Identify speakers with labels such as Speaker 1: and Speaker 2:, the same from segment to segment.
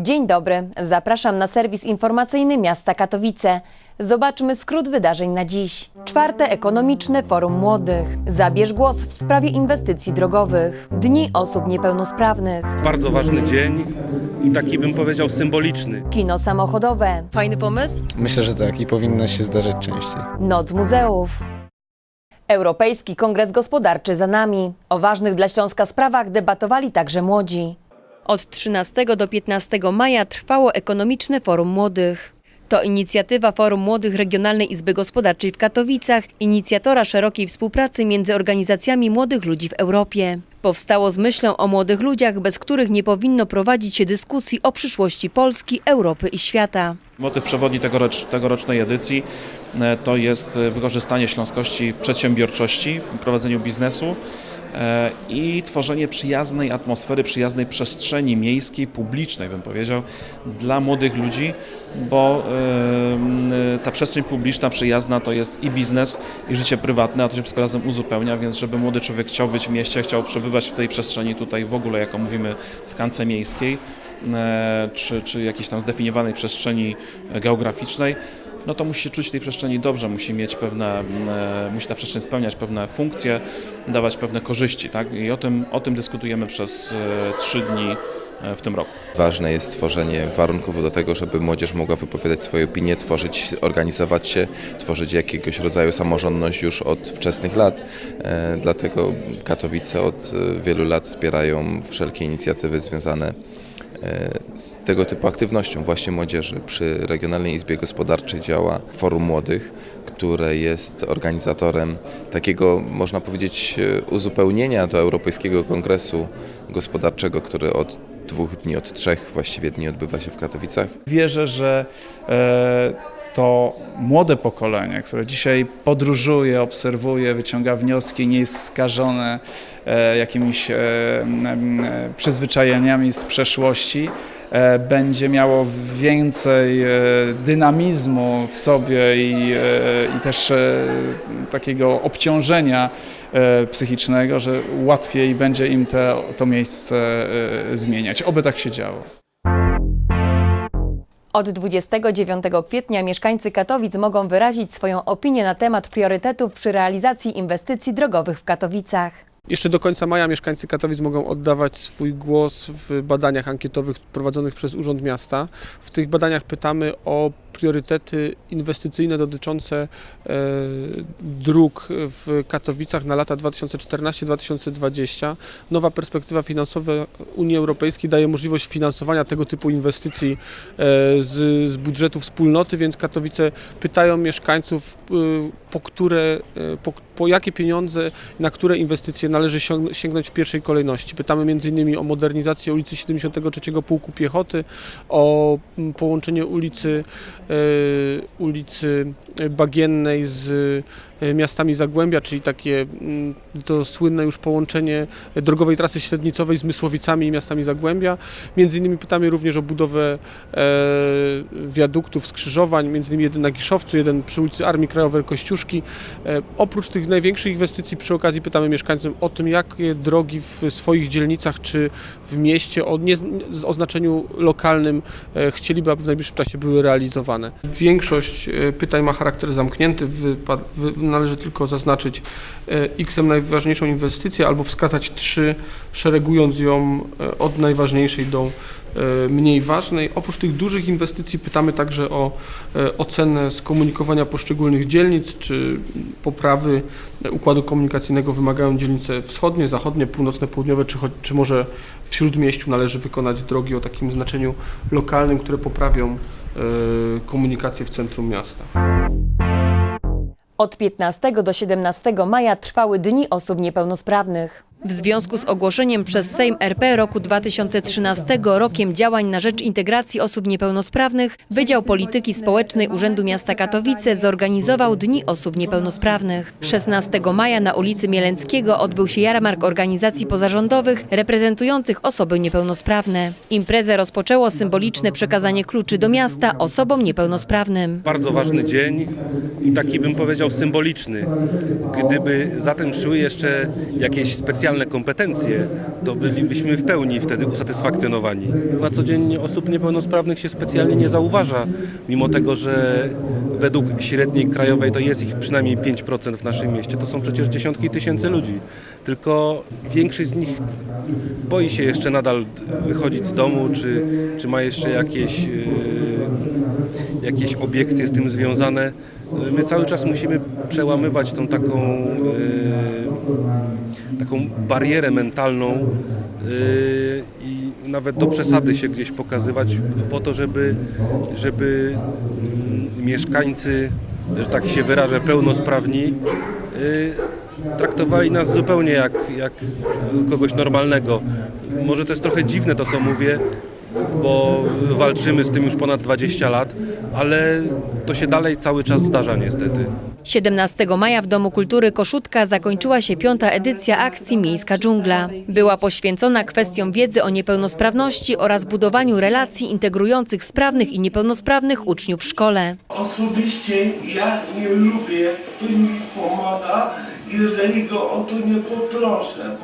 Speaker 1: Dzień dobry, zapraszam na serwis informacyjny miasta Katowice. Zobaczmy skrót wydarzeń na dziś. Czwarte ekonomiczne Forum Młodych. Zabierz głos w sprawie inwestycji drogowych. Dni osób niepełnosprawnych.
Speaker 2: Bardzo ważny dzień i taki bym powiedział symboliczny.
Speaker 1: Kino samochodowe.
Speaker 3: Fajny pomysł?
Speaker 4: Myślę, że tak i powinno się zdarzać częściej.
Speaker 1: Noc muzeów. Europejski Kongres Gospodarczy za nami. O ważnych dla Śląska sprawach debatowali także młodzi. Od 13 do 15 maja trwało ekonomiczne Forum Młodych. To inicjatywa Forum Młodych Regionalnej Izby Gospodarczej w Katowicach, inicjatora szerokiej współpracy między organizacjami młodych ludzi w Europie. Powstało z myślą o młodych ludziach, bez których nie powinno prowadzić się dyskusji o przyszłości Polski, Europy i świata.
Speaker 5: Motyw przewodni tegorocz, tegorocznej edycji e, to jest e, wykorzystanie śląskości w przedsiębiorczości, w prowadzeniu biznesu i tworzenie przyjaznej atmosfery, przyjaznej przestrzeni miejskiej, publicznej bym powiedział, dla młodych ludzi, bo e, ta przestrzeń publiczna, przyjazna to jest i biznes, i życie prywatne, a to się wszystko razem uzupełnia, więc żeby młody człowiek chciał być w mieście, chciał przebywać w tej przestrzeni tutaj w ogóle, jako mówimy, tkance miejskiej, e, czy, czy jakiejś tam zdefiniowanej przestrzeni geograficznej, no to musi się czuć w tej przestrzeni dobrze, musi mieć pewne, e, musi ta przestrzeń spełniać pewne funkcje, dawać pewne korzyści, tak? I o tym, o tym dyskutujemy przez e, trzy dni e, w tym roku.
Speaker 6: Ważne jest tworzenie warunków do tego, żeby młodzież mogła wypowiadać swoje opinie, tworzyć, organizować się, tworzyć jakiegoś rodzaju samorządność już od wczesnych lat. E, Dlatego Katowice od wielu lat wspierają wszelkie inicjatywy związane z tego typu aktywnością właśnie młodzieży. Przy Regionalnej Izbie Gospodarczej działa Forum Młodych, które jest organizatorem takiego, można powiedzieć, e, uzupełnienia do Europejskiego Kongresu Gospodarczego, który od dwóch dni, od trzech właściwie dni odbywa się w Katowicach.
Speaker 7: Wierzę, że e, to młode pokolenie, które dzisiaj podróżuje, obserwuje, wyciąga wnioski, nie jest skażone e, jakimiś e, m, przyzwyczajeniami z przeszłości, e, będzie miało więcej e, dynamizmu w sobie i, e, i też e, takiego obciążenia e, psychicznego, że łatwiej będzie im te, to miejsce e, zmieniać. Oby tak się działo.
Speaker 1: Od 29 kwietnia mieszkańcy Katowic mogą wyrazić swoją opinię na temat priorytetów przy realizacji inwestycji drogowych w Katowicach.
Speaker 8: Jeszcze do końca maja mieszkańcy Katowic mogą oddawać swój głos w badaniach ankietowych prowadzonych przez Urząd Miasta. W tych badaniach pytamy o priorytety inwestycyjne dotyczące e, dróg w Katowicach na lata 2014-2020. Nowa perspektywa finansowa Unii Europejskiej daje możliwość finansowania tego typu inwestycji e, z, z budżetu wspólnoty, więc Katowice pytają mieszkańców, e, po które, po, po jakie pieniądze, na które inwestycje należy sięg- sięgnąć w pierwszej kolejności. Pytamy m.in. o modernizację ulicy 73 Pułku Piechoty, o mm, połączenie ulicy, e, ulicy Bagiennej z miastami Zagłębia, czyli takie mm, to słynne już połączenie drogowej trasy średnicowej z Mysłowicami i miastami Zagłębia. Między innymi pytamy również o budowę e, wiaduktów, skrzyżowań, między innymi jeden na Giszowcu, jeden przy ulicy Armii Krajowej Kościuszki. E, oprócz tych największych inwestycji przy okazji pytamy mieszkańców o tym, jakie drogi w swoich dzielnicach czy w mieście o, nie, z oznaczeniu lokalnym e, chcieliby, aby w najbliższym czasie były realizowane. Większość e, pytań ma charakter zamknięty, wypa- wy- należy tylko zaznaczyć e, X-em najważniejszą inwestycję albo wskazać trzy, szeregując ją e, od najważniejszej do e, mniej ważnej. Oprócz tych dużych inwestycji pytamy także o ocenę skomunikowania poszczególnych dzielnic, czy poprawy układu komunikacyjnego wymagają dzielnice wschodnie, zachodnie, północne, południowe, czy, czy może w śródmieściu należy wykonać drogi o takim znaczeniu lokalnym, które poprawią komunikację w centrum miasta.
Speaker 1: Od 15 do 17 maja trwały Dni Osób Niepełnosprawnych. W związku z ogłoszeniem przez Sejm RP roku 2013 rokiem działań na rzecz integracji osób niepełnosprawnych, Wydział Polityki Społecznej Urzędu Miasta Katowice zorganizował Dni Osób Niepełnosprawnych. 16 maja na ulicy Mielenckiego odbył się jarmark organizacji pozarządowych reprezentujących osoby niepełnosprawne. Imprezę rozpoczęło symboliczne przekazanie kluczy do miasta osobom niepełnosprawnym.
Speaker 2: Bardzo ważny dzień i taki bym powiedział symboliczny. Gdyby za tym szły jeszcze jakieś specjalne specjalne kompetencje, to bylibyśmy w pełni wtedy usatysfakcjonowani. Na co dzień osób niepełnosprawnych się specjalnie nie zauważa, mimo tego, że według średniej krajowej to jest ich przynajmniej 5% w naszym mieście. To są przecież dziesiątki tysięcy ludzi. Tylko większość z nich boi się jeszcze nadal wychodzić z domu, czy, czy ma jeszcze jakieś, yy, jakieś obiekcje z tym związane. My cały czas musimy przełamywać tą taką, yy, taką barierę mentalną yy, i nawet do przesady się gdzieś pokazywać po to, żeby, żeby mm, mieszkańcy, że tak się wyrażę, pełnosprawni yy, traktowali nas zupełnie jak, jak kogoś normalnego. Może to jest trochę dziwne to, co mówię, bo walczymy z tym już ponad 20 lat, ale to się dalej cały czas zdarza niestety.
Speaker 1: 17 maja w Domu Kultury Koszutka zakończyła się piąta edycja akcji Miejska Dżungla. Była poświęcona kwestiom wiedzy o niepełnosprawności oraz budowaniu relacji integrujących sprawnych i niepełnosprawnych uczniów w szkole.
Speaker 3: Osobiście ja nie lubię, jak ktoś mi pomaga, jeżeli go o to nie poproszę.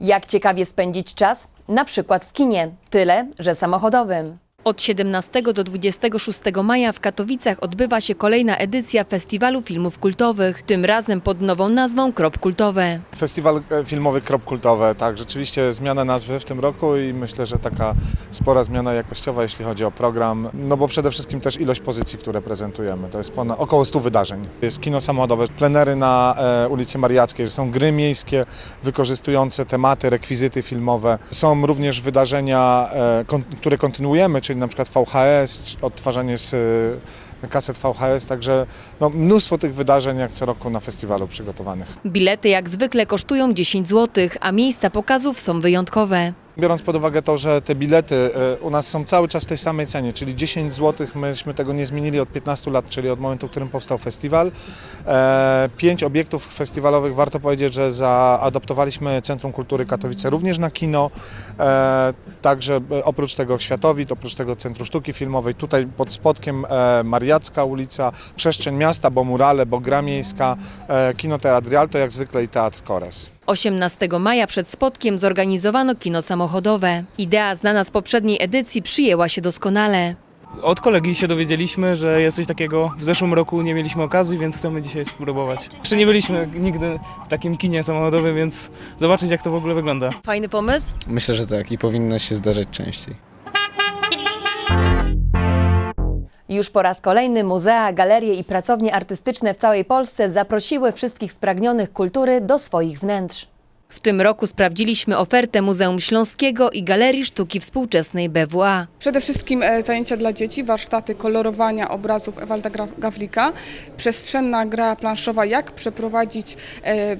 Speaker 1: Jak ciekawie spędzić czas? Na przykład w kinie, tyle, że samochodowym. Od 17 do 26 maja w Katowicach odbywa się kolejna edycja Festiwalu Filmów Kultowych, tym razem pod nową nazwą Krop Kultowe.
Speaker 9: Festiwal e, filmowy Krop Kultowe, tak, rzeczywiście zmiana nazwy w tym roku i myślę, że taka spora zmiana jakościowa, jeśli chodzi o program, no bo przede wszystkim też ilość pozycji, które prezentujemy, to jest ponad, około 100 wydarzeń. Jest kino samochodowe, plenery na e, ulicy Mariackiej, są gry miejskie wykorzystujące tematy, rekwizyty filmowe. Są również wydarzenia, e, które kontynuujemy, czyli na przykład VHS, odtwarzanie z e, kaset VHS, także no, mnóstwo tych wydarzeń jak co roku na festiwalu przygotowanych.
Speaker 1: Bilety jak zwykle kosztują 10 zł, a miejsca pokazów są wyjątkowe.
Speaker 9: Biorąc pod uwagę to, że te bilety e, u nas są cały czas w tej samej cenie, czyli 10 zł, myśmy tego nie zmienili od 15 lat, czyli od momentu, w którym powstał festiwal. E, Pięć obiektów festiwalowych, warto powiedzieć, że zaadoptowaliśmy Centrum Kultury Katowice również na kino, E, także oprócz tego Światowit, oprócz tego Centrum Sztuki Filmowej, tutaj pod spodkiem Mariacka ulica, przestrzeń miasta, bo murale, bo gra miejska, kino Teatr Rialto, jak zwykle i Teatr Kores.
Speaker 1: 18 maja przed spotkiem zorganizowano kino samochodowe. Idea znana z poprzedniej edycji przyjęła się doskonale.
Speaker 10: Od kolegi się dowiedzieliśmy, że jest coś takiego. W zeszłym roku nie mieliśmy okazji, więc chcemy dzisiaj spróbować. Jeszcze nie byliśmy nigdy w takim kinie samochodowym, więc zobaczyć jak to w ogóle wygląda.
Speaker 1: Fajny pomysł?
Speaker 4: Myślę, że tak i powinno się zdarzać częściej.
Speaker 1: Już po raz kolejny muzea, galerie i pracownie artystyczne w całej Polsce zaprosiły wszystkich spragnionych kultury do swoich wnętrz. W tym roku sprawdziliśmy ofertę Muzeum Śląskiego i Galerii Sztuki Współczesnej BWA.
Speaker 11: Przede wszystkim e, zajęcia dla dzieci, warsztaty kolorowania obrazów Ewalda Gawlika, przestrzenna gra planszowa, jak przeprowadzić e,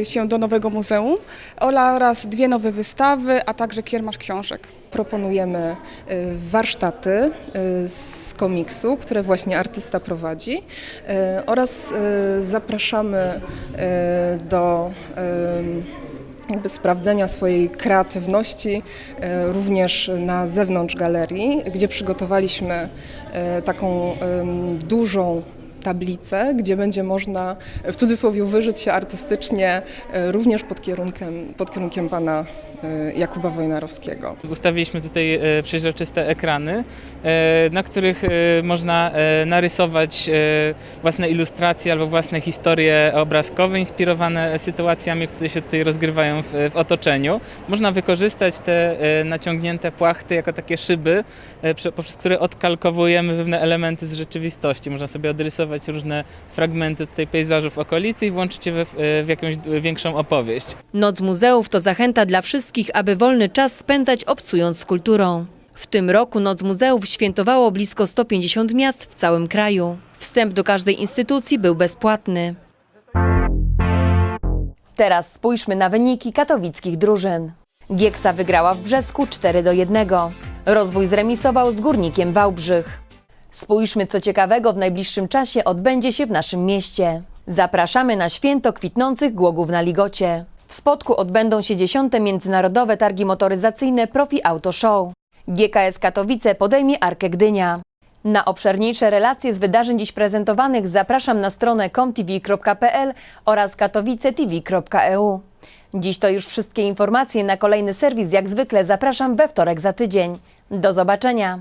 Speaker 11: e, się do nowego muzeum oraz dwie nowe wystawy, a także kiermasz książek.
Speaker 12: Proponujemy y, warsztaty y, z komiksu, które właśnie artysta prowadzi y, oraz zapraszamy do jakby sprawdzenia swojej kreatywności również na zewnątrz galerii, gdzie przygotowaliśmy taką dużą tablicę, gdzie będzie można w cudzysłowie wyżyć się artystycznie również pod kierunkiem, pod kierunkiem pana Jakuba Wojnarowskiego.
Speaker 10: Ustawiliśmy tutaj e, przeźroczyste ekrany, e, na których e, można e, narysować e, własne ilustracje albo własne historie obrazkowe inspirowane sytuacjami, które się tutaj rozgrywają w, w otoczeniu. Można wykorzystać te e, naciągnięte płachty jako takie szyby, e, prze- poprzez które odkalkowujemy pewne elementy z rzeczywistości. Można sobie odrysować różne fragmenty tutaj pejzażów okolicy i włączyć je w, e, w jakąś większą opowieść.
Speaker 1: Noc muzeów to zachęta dla wszystkich, aby wolny czas spędzać obcując z kulturą. W tym roku Noc Muzeów świętowało blisko 150 miast w całym kraju. Wstęp do każdej instytucji był bezpłatny. Teraz spójrzmy na wyniki katowickich drużyn. Gieksa wygrała w Brzesku 4 do 1. Rozwój zremisował z Górnikiem Wałbrzych. Spójrzmy, co ciekawego w najbliższym czasie odbędzie się w naszym mieście. Zapraszamy na święto kwitnących głogów na Ligocie. W Spodku odbędą się 10. Międzynarodowe Targi Motoryzacyjne Profi Auto Show. GKS Katowice podejmie Arkę Gdynia. Na obszerniejsze relacje z wydarzeń dziś prezentowanych zapraszam na stronę comtv.pl oraz katowicetv.eu. Dziś to już wszystkie informacje. Na kolejny serwis jak zwykle zapraszam we wtorek za tydzień. Do zobaczenia.